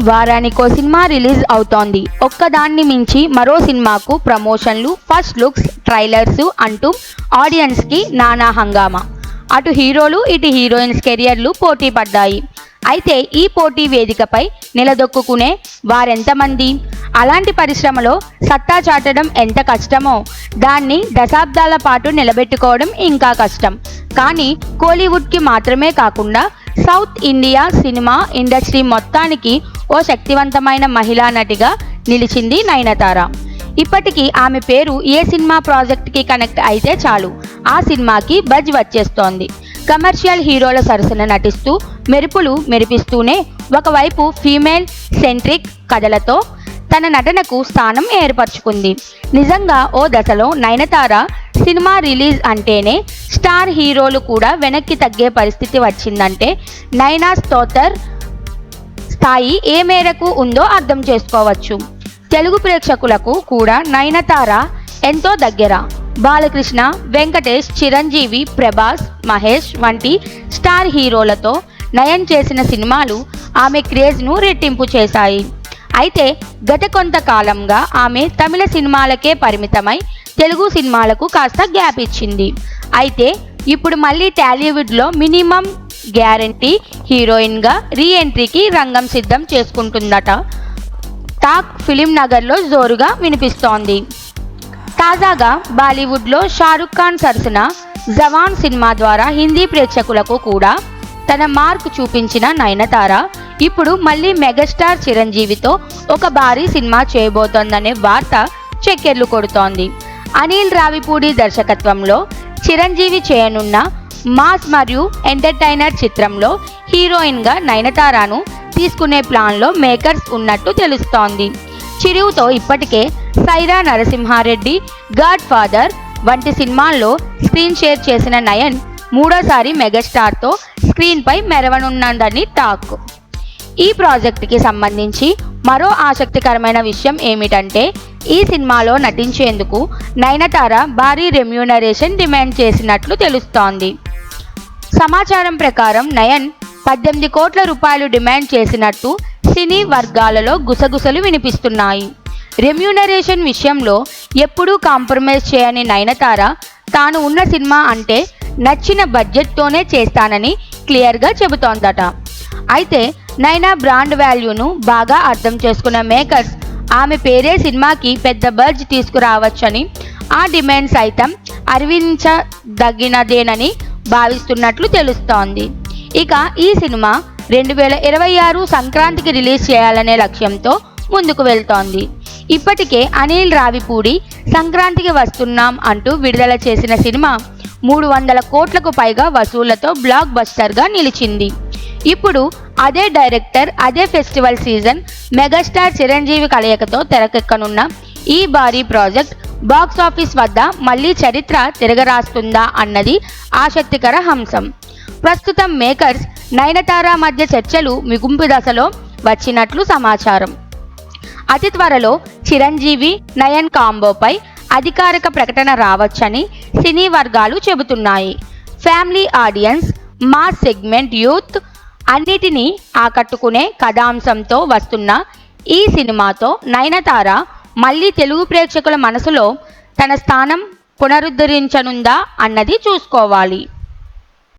వారానికో cinema release అవుతోంది. ఒక్కదాన్ని మించి మరో సినిమాకు ప్రమోషన్లు ఫస్ట్ లుక్స్ ట్రైలర్స్ అంటూ ఆడియన్స్కి నానా హంగామా. అటు హీరోలు ఇటు హీరోయిన్స్ కెరియర్లు పోటీ పడ్డాయి. అయితే ఈ పోటీ వేదికపై నిలదొక్కునే వారెంతమంది? అలాంటి పరిశ్రమలో సత్తా చాటడం ఎంత కష్టమో? దాన్ని దశాబ్దాల పాటు నిలబెట్టుకోవడం ఇంకా కష్టం. కానీ కోలీవుడ్కి మాత్రమే కాకుండా సౌత్ ఇండియా సినిమా ఇండస్ట్రీ మొత్తానికి ఓ శక్తివంతమైన మహిళా నటిగా నిలిచింది నయనతార. ఇప్పటికీ ఆమె పేరు ఏ సినిమా ప్రాజెక్ట్కి కనెక్ట్ అయితే చాలు. ఆ సినిమాకి బజ్ వచ్చేస్తోంది. కమర్షియల్ హీరోల సరసన నటిస్తూ మెరుపులు మెరిపిస్తూనే ఒకవైపు ఫీమేల్ సెంట్రిక్ కథలతో తన నటనకు స్థానం ఏర్పరచుకుంది. నిజంగా ఓ దశలో నయనతార సినిమా రిలీజ్ అంటేనే స్టార్ హీరోలు కూడా వెనక్కి తగ్గే పరిస్థితి వచ్చిందంటే నైనా స్తోతర్ స్థాయి ఏ మేరకు ఉందో అర్థం చేసుకోవచ్చు. తెలుగు ప్రేక్షకులకు కూడా నయనతార ఎంతో దగ్గర. బాలకృష్ణ వెంకటేష్ చిరంజీవి ప్రభాస్ మహేష్ వంటి స్టార్ హీరోలతో నయన్ చేసిన సినిమాలు ఆమె క్రేజ్ను రెట్టింపు చేశాయి. అయితే గత కొంతకాలంగా ఆమె తమిళ సినిమాలకే పరిమితమై తెలుగు సినిమాలకు కాస్త గ్యాప్ ఇచ్చింది. అయితే ఇప్పుడు మళ్ళీ టాలీవుడ్లో మినిమం గ్యారంటీ హీరోయిన్గా రీ ఎంట్రీకి రంగం సిద్ధం చేసుకుంటుందట. టాక్ ఫిలిం నగర్లో జోరుగా వినిపిస్తోంది. తాజాగా బాలీవుడ్లో షారుఖ్ ఖాన్ సరసన జవాన్ సినిమా ద్వారా హిందీ ప్రేక్షకులకు కూడా తన మార్క్ చూపించిన నయనతార ఇప్పుడు మళ్ళీ మెగాస్టార్ చిరంజీవితో ఒక భారీ సినిమా చేయబోతోందనే వార్త చక్కెర్లు కొడుతోంది. అనిల్ రావిపూడి దర్శకత్వంలో చిరంజీవి చేయనున్న మాస్ మరియు ఎంటర్టైనర్ చిత్రంలో హీరోయిన్గా నయనతారను తీసుకునే ప్లాన్లో మేకర్స్ ఉన్నట్టు తెలుస్తోంది. చిరువుతో ఇప్పటికే సైరా నరసింహారెడ్డి గాడ్ ఫాదర్ వంటి సినిమాల్లో స్క్రీన్ షేర్ చేసిన నయన్ మూడోసారి మెగాస్టార్తో స్క్రీన్పై మెరవనున్నదని టాక్. ఈ ప్రాజెక్టుకి సంబంధించి మరో ఆసక్తికరమైన విషయం ఏమిటంటే ఈ సినిమాలో నటించేందుకు నయనతార భారీ రెమ్యూనరేషన్ డిమాండ్ చేసినట్లు తెలుస్తోంది. సమాచారం ప్రకారం నయన్ పద్దెనిమిది కోట్ల రూపాయలు డిమాండ్ చేసినట్టు సినీ వర్గాలలో గుసగుసలు వినిపిస్తున్నాయి. రెమ్యూనరేషన్ విషయంలో ఎప్పుడూ కాంప్రమైజ్ చేయని నయనతార తాను ఉన్న సినిమా అంటే నచ్చిన బడ్జెట్తోనే చేస్తానని క్లియర్గా చెబుతోందట. అయితే నైనా బ్రాండ్ వాల్యూను బాగా అర్థం చేసుకున్న మేకర్స్ ఆమె పేరే సినిమాకి పెద్ద బడ్జ్ తీసుకురావచ్చని ఆ డిమాండ్ సైతం అరవించదగినదేనని భావిస్తున్నట్లు తెలుస్తోంది. ఇక ఈ సినిమా రెండు వేల ఇరవై ఆరు సంక్రాంతికి రిలీజ్ చేయాలనే లక్ష్యంతో ముందుకు వెళ్తోంది. ఇప్పటికే అనిల్ రావిపూడి సంక్రాంతికి వస్తున్నాం అంటూ విడుదల చేసిన సినిమా మూడు వందల కోట్లకు పైగా వసూళ్ళతో బ్లాక్ బస్టర్గా నిలిచింది. ఇప్పుడు అదే డైరెక్టర్ అదే ఫెస్టివల్ సీజన్ మెగాస్టార్ చిరంజీవి కలయికతో తెరకెక్కనున్న ఈ భారీ ప్రాజెక్ట్ బాక్స్ ఆఫీస్ వద్ద మళ్ళీ చరిత్ర తిరగరాస్తుందా అన్నది ఆసక్తికర అంశం. ప్రస్తుతం మేకర్స్ నయనతార మధ్య చర్చలు మిగుంపు దశలో వచ్చినట్లు సమాచారం. అతి త్వరలో చిరంజీవి నయన్ కాంబోపై అధికారిక ప్రకటన రావచ్చని సినీ వర్గాలు చెబుతున్నాయి. ఫ్యామిలీ ఆడియన్స్ మా సెగ్మెంట్ యూత్ అన్నిటినీ ఆకట్టుకునే కథాంశంతో వస్తున్న ఈ సినిమాతో నయనతార మళ్ళీ తెలుగు ప్రేక్షకుల మనసులో తన స్థానం పునరుద్ధరించనుందా అన్నది చూసుకోవాలి.